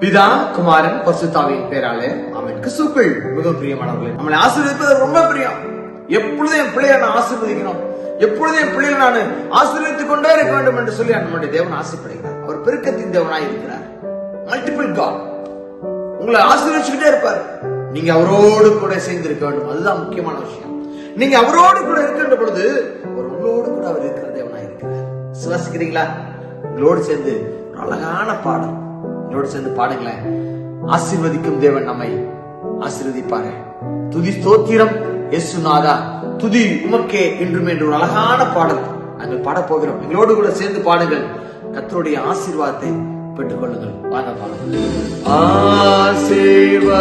பிதா குமாரன் பரிசுத்தாவின் பேராலே அவன் கிறிஸ்துக்குள் மிக பிரியமானவர்களே. நம்மளை ஆசீர்வதிப்பது ரொம்ப பிரியம். எப்பொழுதும் என் பிள்ளையை நான் ஆசீர்வதிக்கணும். எப்பொழுதும் என் பிள்ளைகளை நான் ஆசீர்வதித்துக் கொண்டே இருக்க வேண்டும் என்று சொல்லி நம்முடைய தேவன் ஆசைப்படுகிறார். அவர் பெருக்கத்தின் தேவனாய் இருக்கிறார். மல்டிபிள் காட் உங்களை ஆசீர்வதிச்சுக்கிட்டே இருப்பார். நீங்க அவரோடு கூட சேர்ந்து இருக்க வேண்டும். அதுதான் முக்கியமான விஷயம். நீங்க அவரோடு கூட இருக்கின்ற பொழுது ஒரு உங்களோடு கூட அவர் இருக்கிற தேவனாய் இருக்கிறார். சுவாசிக்கிறீங்களா உங்களோடு சேர்ந்து ஒரு அழகான பாடம் என்னோட சேர்ந்து பாடுங்களேன். ஆசிர்வதிக்கும் தேவன் நம்மை ஆசிர்வதிப்பாரு. துதி ஸ்தோத்திரம் எசுநாதா துதி உமக்கே என்றும் என்று ஒரு அழகான பாடல் நாங்கள் பாட போகிறோம். எங்களோடு கூட சேர்ந்து பாடுங்கள். கத்தருடைய ஆசீர்வாதத்தை பெற்றுக்கொள்ளுங்கள். வாங்க பாடுங்கள் ஆசீர்வதிக்கும்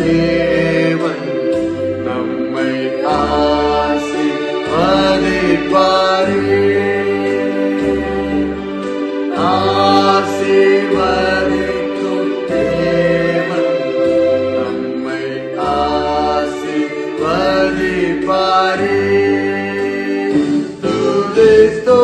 தேவன் நம்மை ஆசீர்வதிப்பாரே. துதி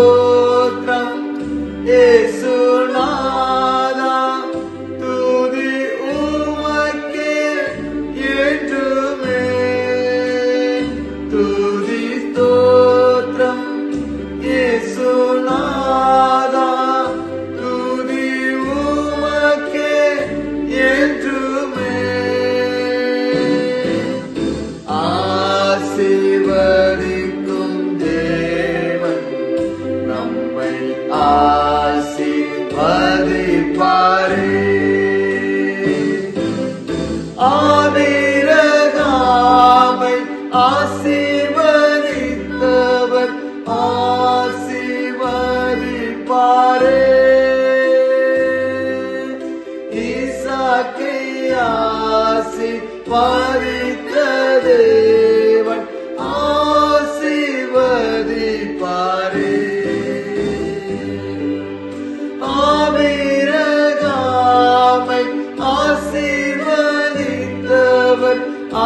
ஆசீர்வதித்தவர் ஆசீர்வதிப்பாரே. ஈசாக்கை ஆசீர்வதித்த தேவன் ஆசீர்வதிப்பாரே. ஆவிரகாமை ஆசீர்வதித்தவர் ஆ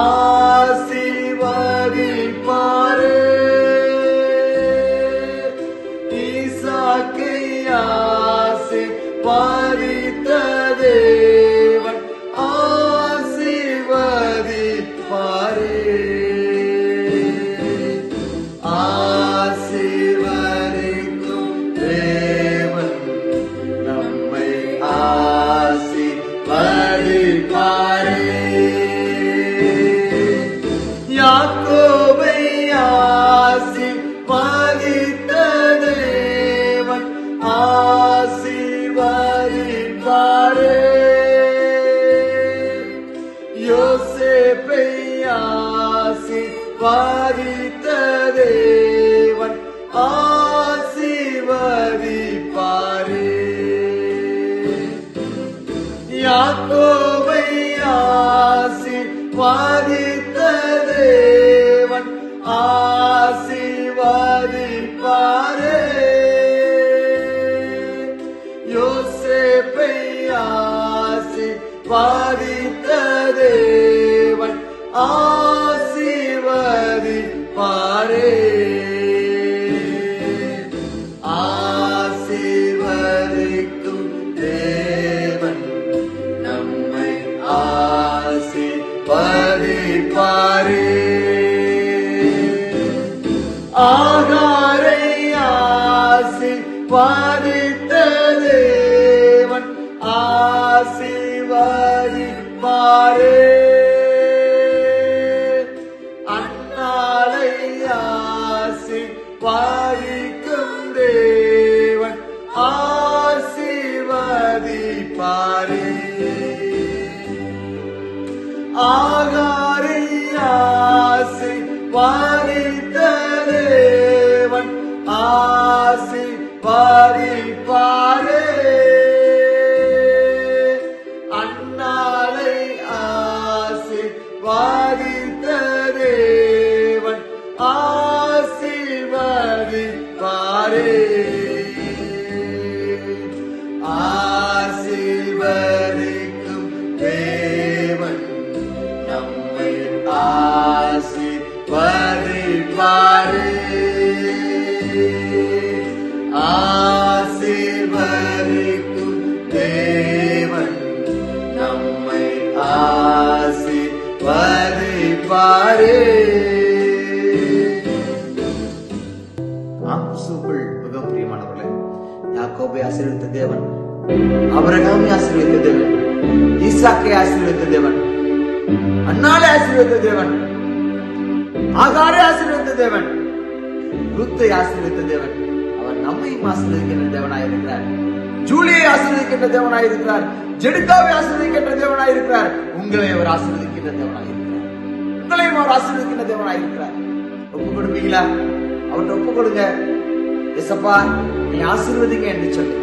ஆசீர்வதிப்பாரே யாக்கோபை ஆசீர்வதித்த தேவன் ஆசீர்வதிப்பாரே. யோசேப்பை ஆசீர்வதித்த தேவன் ஆசீர்வதிப்பாரே ஆசீர்வதித்த தேவன் ஆசீர்வதிப்பாரே. அண்ணாலை ஆசீர்வதிக்கும் தேவன் பாரு மிக பிரியமானவர்களே யாக்கோபை ஆசீர்வதித்த தேவன் அவரகாமை ஆசீர்வித்த தேவன் ஈசாக்கை ஆசீர்வதித்த தேவன் அண்ணாலை ஆசீர்வதித்த தேவன் ஆகாரை ஆசீர்வித்த தேவன் ருத்தை ஆசீர்வதித்த தேவன் அவர் நம்மையும் ஆசீர்வதிக்கின்ற தேவனாய் இருக்கிறார். ஜூலியை ஆசீர்வதிக்கின்ற தேவனாய் இருக்கிறார். ஜெடிதாவை ஆசீர்வதிக்கின்ற தேவனாய் இருக்கிறார். உங்களை அவர் ஆசீர்வதிக்கின்ற தேவனாய் இருக்கிறார். உங்களையும் அவர் ஆசீர்வதிக்கின்ற தேவனாயிருக்கிறார் ஒப்பு கொடுப்பீங்களா அவர்கிட்ட ஒப்பு கொடுங்க எசப்பா நீ ஆசீர்வதிங்க என்று சொல்லி.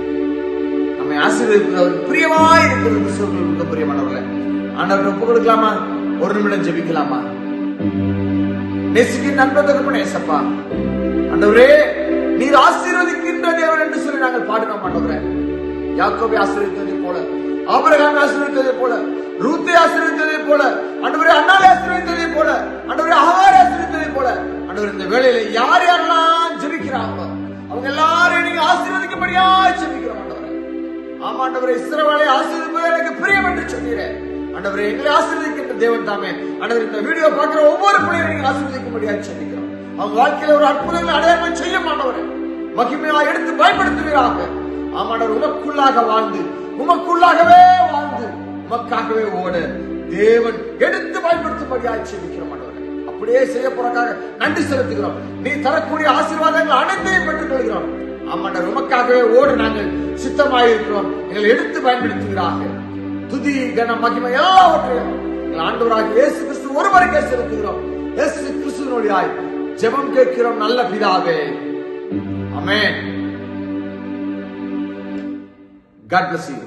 நம்மை ஆசீர்வதிப்பது பிரியமாய் இருக்கிறது கிறிஸ்துவுக்குள் மிக பிரியமானவர்களே. ஒப்பு கொடுக்கலாமா ஒரு நிமிடம் ஜெபிக்கலாமா? நெசுக்கின் நண்பர் தகப்பனே ஏசப்பா. ஆண்டவரே நீர் ஆசீர்வதிக்கின்ற தேவன் என்று சொல்லி நாங்கள் பாடினோம் ஆண்டவரே. யாக்கோபை ஆசீர்வதித்ததை போல ஆபிரகாமை ஆசீர்வதித்ததை போல ரூத்தை ஆசீர்வதித்ததை போல ஆண்டவர் இந்த வேலையில யார் யாரெல்லாம் ஜெபிக்கிறாங்களோ அவங்க எல்லாரையும் நீங்க ஆசீர்வதிக்கும்படியா ஜெபிக்கிறோம் ஆண்டவரே. ஆமா ஆண்டவரே இஸ்ரவேலை ஆசீர்வதிப்பது எனக்கு பிரியம் என்று சொன்னீரேன் ஆண்டவரே எங்களை ஆசீர்வதிக்கின்ற தேவன் தாமே. ஆண்டவர் இந்த வீடியோ பார்க்கிற ஒவ்வொரு பிள்ளையும் நீங்க ஆசீர்வதிக்கும்படியா ஜெபிக்கிறோம். அவங்க வாழ்க்கையில ஒரு அற்புதங்களை அடையாளம் செய்ய மாட்டவரே மகிமையா எடுத்து பயன்படுத்துவீராக. ஆமாண்டவர் உமக்குள்ளாக வாழ்ந்து உமக்குள்ளாகவே வாழ்ந்து உமக்காகவே ஓட தேவன் எடுத்து பயன்படுத்தும்படியா ஜெபிக்கிறோம் மாட்டவர் அப்படியே செய்ய போறக்காக நன்றி செலுத்துகிறோம். நீ தரக்கூடிய ஆசீர்வாதங்கள் அனைத்தையும் பெற்றுக் கொள்கிறோம் ஆமாண்ட உமக்காகவே ஓடு நாங்கள் சித்தமாயிருக்கிறோம். எங்களை எடுத்து பயன்படுத்துகிறாக துதி கன மகிமை எல்லாவற்றையும் எங்கள் ஆண்டவராக இயேசு கிறிஸ்து ஒருவருக்கே செலுத்துகிறோம். இயேசு கிறிஸ்துவனுடையாய் ஜெபம் கேட்கிறோம் நல்ல பிதாவே. அமேன் God bless you.